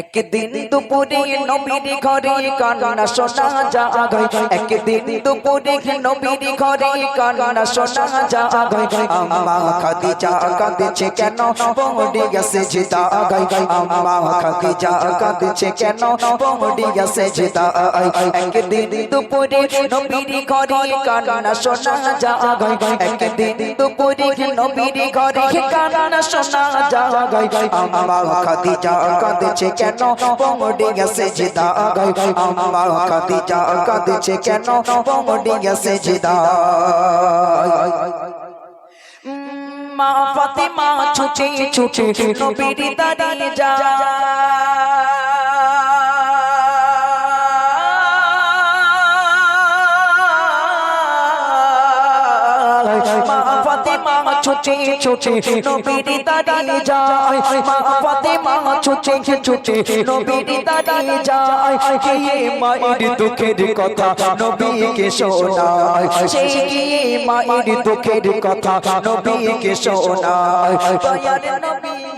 একদিন দুপুরে নবীর ঘরে কান্না শোনা যায়। একদিন দুপুরে নবীর ঘরে কান্না শোনা যায়। আম্মা খাদিজা কাঁদছে কেন? পড়ে গেছে জিতা গাই আম্মা খাদিজা কাঁদছে কেন? পড়ে গেছে জিতা একদিন দুপুরে নবীর ঘরে কান্না শোনা যায়। একদিন দুপুরে নবীর ঘরে কান্না শোনা যায়। আম্মা খাদিজা কাঁদছে কেন? পড়ে গেছে জিদা আম্মা খাদিজা কাঁদছে কেন? পড়ে গেছে জিদা মা ফাতেমা ছুটে ছুটে, নবীর দাঁড়িয়ে যায়। ছুটে, নবীর দাঁড়িয়ে যায়। মা ফাতেমা ছুটে ছুটে, নবীর দাঁড়িয়ে যায়। কে মায়ের দুঃখের কথা নবীকে শোনায়? সে গিয়ে মায়ের দুঃখের কথা নবীকে শোনায়? নবী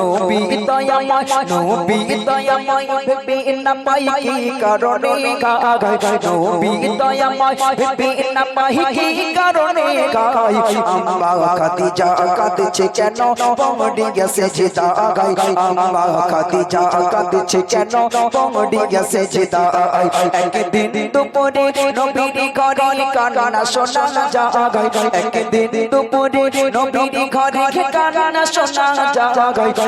নবী দয়াময় নবী দয়াময় ভেবে পাই কি কারণে গায় নবী দয়াময় ভেবে পাই কি কারণে গায় আম্মা খাদিজা কাঁদছে কেন পমড়ি গেছে জিদা গায় আম্মা খাদিজা কাঁদছে কেন পমড়ি গেছে জিদা একদিন দুপুরে নবীর ঘরে কান্না শোনা যায় একদিন দুপুরে নবীর ঘরে কান্না শোনা যায়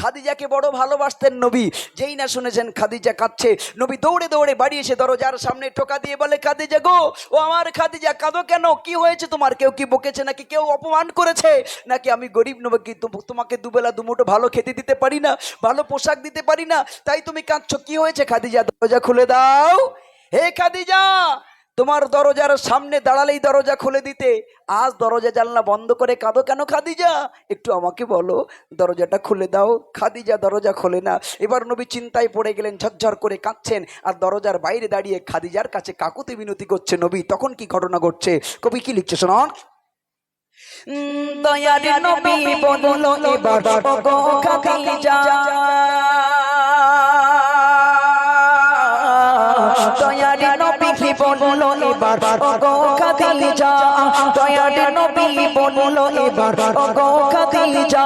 খাদিজাকে বড় ভালোবাসতেন নবী। যেই না শুনেছেন খাদিজা কাঁদছে। নবী দৌড়ে দৌড়ে বাড়ি এসে দরজার সামনে টোকা দিয়ে বলে, খাদিজা গো, ও আমার খাদিজা, কাঁদো কেন? কি হয়েছে? তোমার কেউ কি বকেছে? নাকি কেউ অপমান করেছে? নাকি আমি গরিব নবী কি তোমাকে দুবেলা দুমুঠো ভালো খেতে দিতে পারি না, ভালো পোশাক দিতে পারি না? তাই তুমি কাঁদছো। কি হয়েছে খাদিজা? দরজা খুলে দাও। হে খাদিজা তোমার দরজার সামনে দাঁড়ালেই দরজা খুলে দিতে। আজ দরজা জানলা বন্ধ করে কাঁদো কেন খাদিজা? একটু আমাকে বলো, দরজাটা খুলে দাও। খাদিজা, দরজা খোলে না। এবার নবী চিন্তায় পড়ে গেলেন, ঝরঝর করে কাঁদছেন। আর দরজার বাইরে দাঁড়িয়ে খাদিজার কাছে কাকুতি বিনতি করছে নবী। তখন কি ঘটনা ঘটছে? কবি কি লিখছে শোনান? দয়ার নবী বলল নবী বলল এবার। ওগো খাদিজা দয়ার নবী বলল এবার। ওগো খাদিজা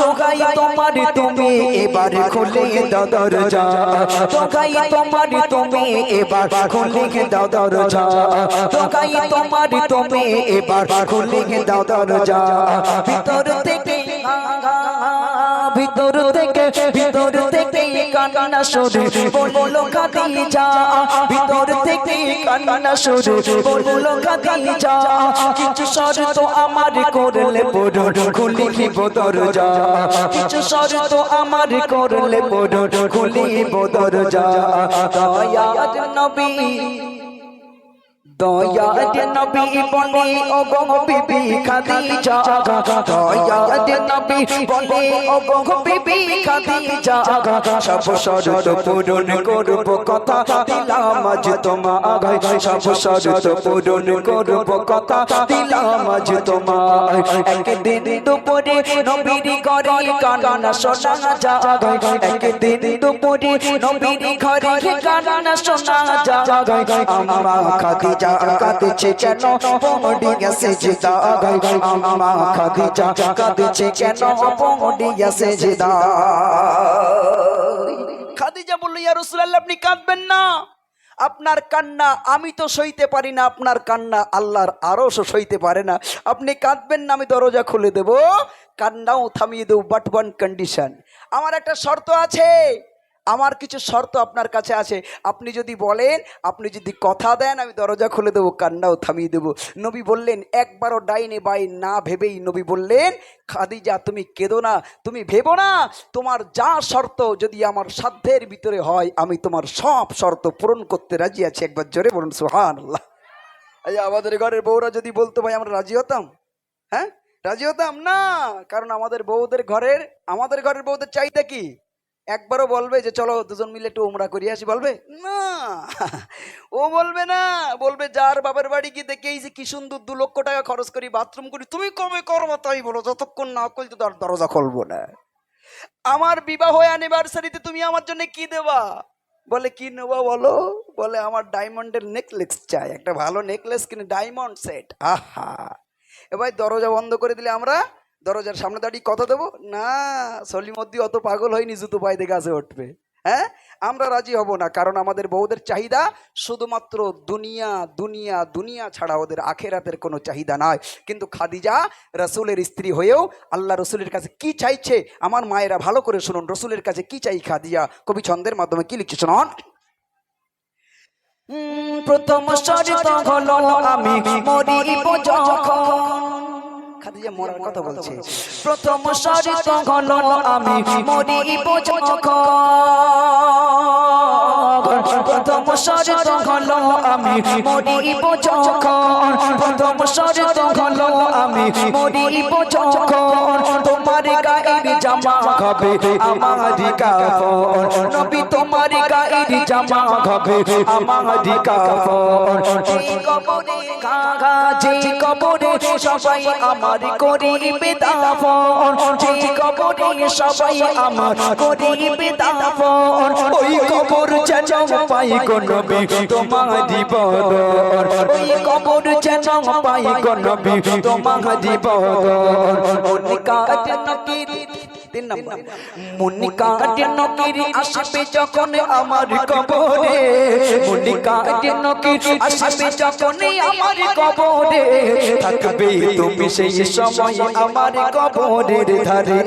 তোগাই তোমার তুমি এবার খুলে দাও দরজা। তোগাই তোমার তুমি এবার খুলে দাও দরজা। তোগাই তোমার তুমি এবার খুলে দাও দরজা। ভিতর থেকে ভিতর থেকে ভিতর থেকে কান্না শুরু। বলল খাদিজা ভিতর থেকে কান্না শুরু। বলল খাদিজা কিছু শর্ত আমার করলে বড় খুলিব দরজা। কিছু শর্ত আমার করলে বড় খুলিব দরজা। দয়ার নবী। দয়ার নবী বলে ও গো বিবি খাদিজা। দয়ার নবী বলে ও গো বিবি খাদিজা। সব শরত পূরণ করব কথা দিলাম আজ তোমায়। সব শরত পূরণ করব কথা দিলাম আজ তোমায়। একদিন দুপুরে নবীর ঘরে কান্না শোনা যায়। একদিন দুপুরে নবীর ঘরে কান্না শোনা যায়। আম্মা খাদিজা কাঁদছে কেন পমড়ি গেছে জিদা গাই গাই আম্মা খাদিজা কাঁদছে কেন পমড়ি গেছে জিদা খাদিজা বলল ইয়া রসুলাল্লাহ আপনি কাঁদবেন না। আপনার কান্না আমি তো সইতে পারি না, আপনার কান্না আল্লাহর আরও সইতে পারে না। আপনি কাঁদবেন না, আমি দরজা খুলে দেব। কান্নাও থামিয়ে দেবো বাট ওয়ান কন্ডিশন আমার একটা শর্ত আছে। আমার কিছু শর্ত আপনার কাছে আছে। আপনি যদি বলেন, আপনি যদি কথা দেন, আমি দরজা খুলে দেবো, কান্নাও থামিয়ে দেবো। নবী বললেন, একবারও ডাইনে বাই না ভেবেই নবী বললেন, খাদিজা, তুমি কেঁদো না, তুমি ভেবো না। তোমার যা শর্ত যদি আমার সাধ্যের ভিতরে হয়, আমি তোমার সব শর্ত পূরণ করতে রাজি আছি। একবার জোরে বলুন সুহান আল্লাহ আমাদের ঘরের বউরা যদি বলতো, ভাই, আমরা রাজি হতাম? হ্যাঁ? রাজি হতাম? না! কারণ আমাদের বউদের ঘরের, আমাদের ঘরের বউদের চাইতে কি? একবারও বলবে যে, চলো দুজন মিলে একটু উমরা করিয়ে আসি, বলবে? না। ও বলবে না, বলবে, যার বাবার বাড়ি গিয়ে দেখে এই যে কি সুন্দর দু লক্ষ টাকা খরচ করি, বাথরুম করি, তুমি কবে করব তাই বলো, যতক্ষণ না করলে তো দরজা খুলবো না। আমার বিবাহ অ্যানিভার্সারিতে তুমি আমার জন্য কি দেবা? বলে, কি নেবা বলো? বলে, আমার ডায়মন্ডের নেকলেস চাই, একটা ভালো নেকলেস কিনে ডায়মন্ড সেট আহা! এবার দরজা বন্ধ করে দিলে আমরা দরজার সামনে দাঁড়িয়ে কথা দেবো? না, সলিমদ্দি অত পাগল হয়নি জুতো পায়ে দেখে গাছে উঠবে। হ্যাঁ? আমরা রাজি হব না, কারণ আমাদের বউদের চাহিদা শুধুমাত্র দুনিয়া দুনিয়া দুনিয়া ছাড়া ওদের আখেরাতের কোনো চাহিদা নয় কিন্তু খাদিজা রসুলের স্ত্রী হয়েও আল্লাহ রসুলের কাছে কি চাইছে, আমার মায়েরা ভালো করে শুনুন, রসুলের কাছে কি চাই খাদিজা? কবি ছন্দের মাধ্যমে কি লিখছে শুনুন? প্রথম আমি মরিব যখন। খাদিজা মরার কথা বলছে। প্রথম শরিত হলো আমি মরিব যখন প্রথম শরিত হলো আমি মরিব যখন, প্রথম শরিত হলো আমি মরিব যখন, তোমার গায়ের জামা হবে আমারি কাফন নবী তোমার গায়ের জামা হবে আমারি যে যে কবরে সবাই আমার করিবে দাফন যে কবরে সবাই আমার করিবে দাফন, ওই কবর যেন পাই গো নবী, তোমারি বদন ওই কবর যেন পাই গো নবী, তোমারি অনেক মনিকা নকির তিন নম্বর। মুনিকা নকির আসবে যখন আমার কবরে। মুনিকা আসবে যখন আমার কবরে। থাকবে তুমি সেই সময় আমার কবরের ধারে।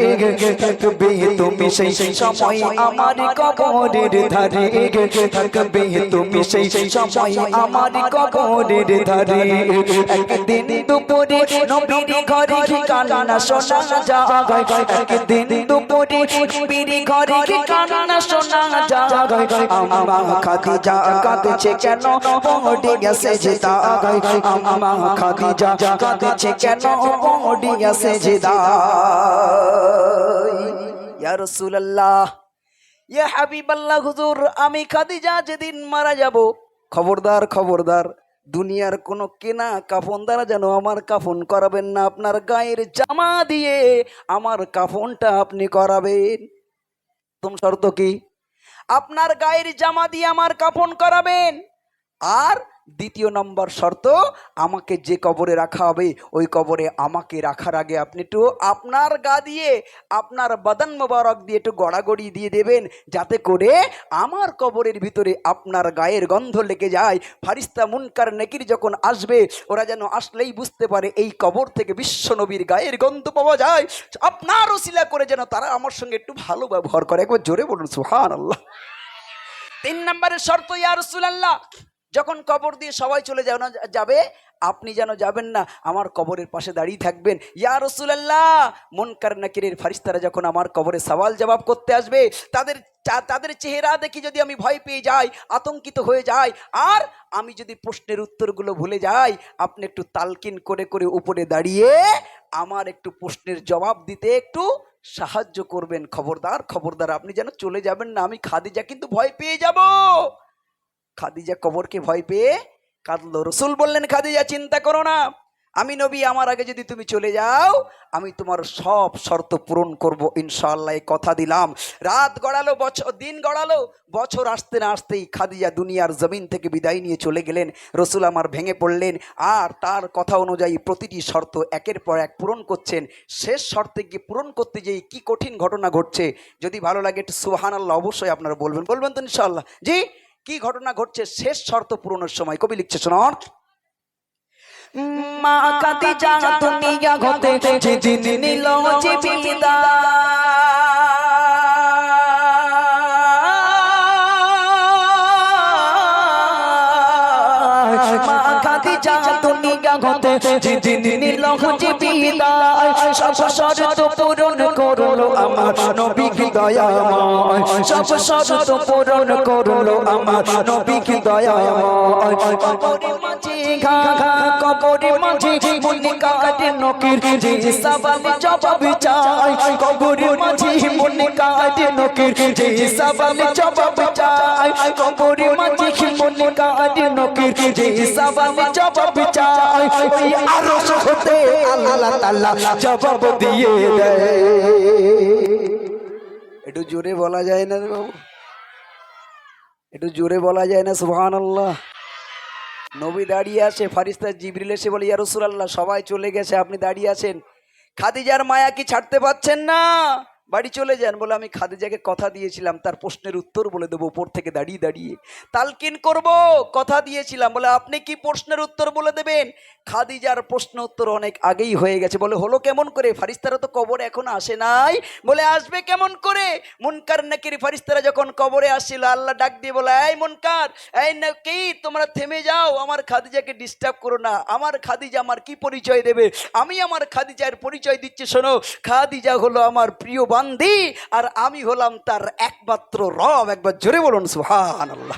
থাকবে তুমি সেই সময় আমার কবরের ধারে। থাকবে তুমি সেই সময় আমার কবরের ধারে। একদিন দুপুরে নবীর ঘরে কান্না শোনা যায়। একদিন দুপুরে নবীর ঘরে কান্না শোনা যায়। আমা খাদিজা কাঁদছে কেন? পড়ে গেছে যে আমা খাদিজা কাঁদছে কেন? পড়ে গেছে যে ইয়া রাসূলুল্লাহ ইয়া হাবিবাল্লাহ হুজুর আমি খাদিজা যেদিন মারা যাব। খবরদার খবরদার। দুনিয়ার কোনো কেনা কাফন দ্বারা যেন আমার কাফন করাবেন না, আপনার গায়ের জামা দিয়ে আমার কাফনটা আপনি করাবেন। প্রথম শর্ত কি? আপনার গায়ের জামা দিয়ে আমার কাফন করাবেন। আর দ্বিতীয় নম্বর শর্ত, আমাকে যে কবরে রাখা হবে, ওই কবরে আমাকে রাখার আগে আপনি একটু আপনার গা দিয়ে, আপনার বাদান মোবারক দিয়ে একটু গড়াগড়ি দিয়ে দেবেন, যাতে করে আমার কবরের ভিতরে আপনার গায়ের গন্ধ লেগে যায়। ফারিস্তা মুনকার নেকির যখন আসবে, ওরা যেন আসলেই বুঝতে পারে, এই কবর থেকে বিশ্ব নবীর গায়ের গন্ধ পাওয়া যায়। আপনার ওসিলা করে যেন তারা আমার সঙ্গে একটু ভালো ব্যবহার করে। একবার জোরে বলুন সুহান আল্লাহ তিন নম্বরের শর্ত, ইয়া রাসূলুল্লাহ। যখন কবর দিয়ে সবাই চলে যাও না যাবে, আপনি যেন যাবেন না, আমার কবরের পাশে দাঁড়িয়ে থাকবেন। ইয়া রসুলাল্লাহ! মন নাকিরের ফারিস্তারা যখন আমার কবরে সওয়াল জবাব করতে আসবে, তাদের তাদের চেহারা দেখি যদি আমি ভয় পেয়ে যাই, আতঙ্কিত হয়ে যাই, আর আমি যদি প্রশ্নের উত্তরগুলো ভুলে যাই, আপনি একটু তালকিন করে করে উপরে দাঁড়িয়ে আমার একটু প্রশ্নের জবাব দিতে একটু সাহায্য করবেন। খবরদার খবরদার, আপনি যেন চলে যাবেন না, আমি খাদিজা কিন্তু ভয় পেয়ে যাব। খাদিজা কবরকে ভয় পেয়ে কাঁদলো। রসুল বললেন, খাদিজা, চিন্তা করো না। আমি নবী, আমার আগে যদি তুমি চলে যাও, আমি তোমার সব শর্ত পূরণ করব, ইনশাআল্লাহ। এই কথা দিলাম। রাত গড়ালো বছর দিন গড়ালো। বছর আসতে না আসতেই খাদিজা দুনিয়ার জমিন থেকে বিদায় নিয়ে চলে গেলেন। রসুল আমার ভেঙে পড়লেন। আর তার কথা অনুযায়ী প্রতিটি শর্ত একের পর এক পূরণ করছেন। শেষ শর্তে গিয়ে পূরণ করতে যেয়ে কি কঠিন ঘটনা ঘটছে, যদি ভালো লাগে একটু সুহান আল্লাহ অবশ্যই আপনারা বলবেন। বলবেন তো ইনশাআল্লাহ। জি কি ঘটনা ঘটছে? শেষ শর্ত পূরণের সময়। কবি লিখছে, শোনান। মা কাতি যা দুনিয়া ঘটে যেদিন নীল জীবিদা মা কাতি যা দুনিয়া হতে যেদিন নিল যে বিদায় সব শর্ত পূরণ করল আমার নবী কি দয়াময়? সব আল্লাহ জবাব দিয়ে একটু জোরে বলা যায় না বাবু। একটু জোরে বলা যায় না সুহান আল্লাহ নবী দাঁড়িয়ে আছে ফারিস্তা জিবরিল এসে বলে, ইয়া রাসূলুল্লাহ, সবাই চলে গেছে, আপনি দাঁড়িয়ে আছেন। খাদিজার মায়া কি ছাড়তে পাচ্ছেন না? বাড়ি চলে যান বলে আমি খাদিজাকে কথা দিয়েছিলাম, তার প্রশ্নের উত্তর বলে দেবো, উপর থেকে দাঁড়িয়ে দাঁড়িয়ে। তালকিন করব, কথা দিয়েছিলাম বলে আপনি কি প্রশ্নের উত্তর বলে দেবেন? খাদিজার প্রশ্ন উত্তর অনেক আগেই হয়ে গেছে, বলে হলো কেমন করে? ফারিস্তারা তো কবরে এখন আসে নাই, বলে আসবে কেমন করে? মুনকার নাকির ফারিস্তারা যখন কবরে আসছিল, আল্লাহ ডাক দিয়ে বলে, এই মুনকার, এই নাকি তোমরা থেমে যাও, আমার খাদিজাকে ডিস্টার্ব করো না, আমার খাদিজা আমার কি পরিচয় দেবে? আমি আমার খাদিজার পরিচয় দিচ্ছি, শোনো, খাদিজা হলো আমার প্রিয় বান্দি আর আমি হলাম তার একমাত্র রব। একবার জোরে বলুন সুহান আল্লাহ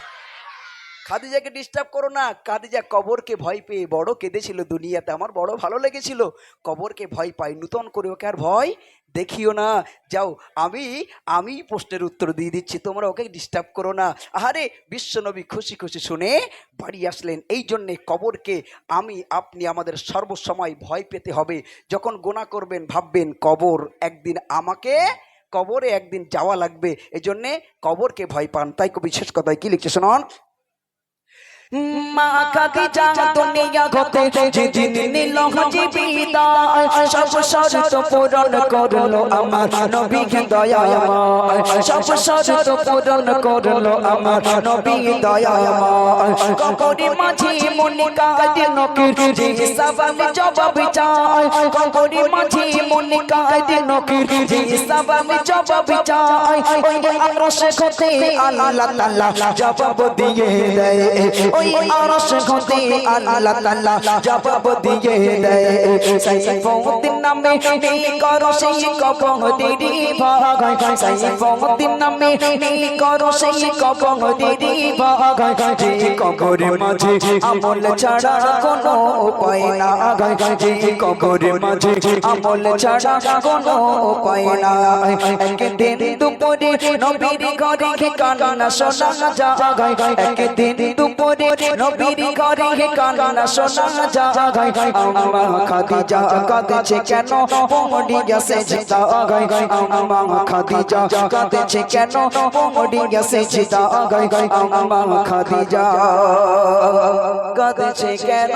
খাদিজাকে ডিস্টার্ব করো না। খাদিজা কবরকে ভয় পেয়ে বড় কেঁদেছিল দুনিয়াতে। আমার বড় ভালো লেগেছিল। কবরকে ভয় পাই নূতন করে ওকে আর ভয় দেখিও না। যাও, আমি আমি প্রশ্নের উত্তর দিয়ে দিচ্ছি। তোমরা ওকে ডিস্টার্ব করো না। আহারে বিশ্বনবী খুশি খুশি শুনে বাড়ি আসলেন। এই জন্যে কবরকে আমি, আপনি আমাদের সর্বসময় ভয় পেতে হবে। যখন গোনা করবেন, ভাববেন কবর একদিন আমাকে, কবরে একদিন যাওয়া লাগবে। এই জন্যে কবরকে ভয় পান। তাই বিশেষ কথায় কি লিখছে শোনান? মা খাদিজা দুনিয়া হতে যেদিন নিল যে বিদায় সব শর্ত পূরণ করল আমার নবী দয়াময় সব শর্ত পূরণ করল আমার নবী দয়াময় কবরে মাঝে মনে কাজে নকির যে সবাল জবাব চাই কবরে মাঝে মনে কাজে নকির যে সবাল জবাব চাই ওই আরশ হতে আল্লাহ তাআলা ওই আরশ হতে আল্লাহ তাআলা জবাব দিয়ে দেয় সাইফুদ্দিন নামে নেই করো সেই কবরেরই ভাগায় সাইফুদ্দিন নামে নেই করো সেই কবরেরই ভাগায় যে কবরের মাঝে আমল ছাড়া কোনো উপায় না যে কবরের মাঝে আমল ছাড়া কোনো উপায় না একদিন দুপুরে নবীর ঘরে কান্না শোনা যায়। একদিন দুপুরে নবীর ঘরে কান্না শোনা যায়। আম্মা খাদিজা কাঁদছে কেন? পড়িয়া সেজদা গায় আম্মা খাদিজা কাঁদছে কেন? পড়িয়া সেজদা গায় আম্মা খাদিজা কাঁদছে কেন?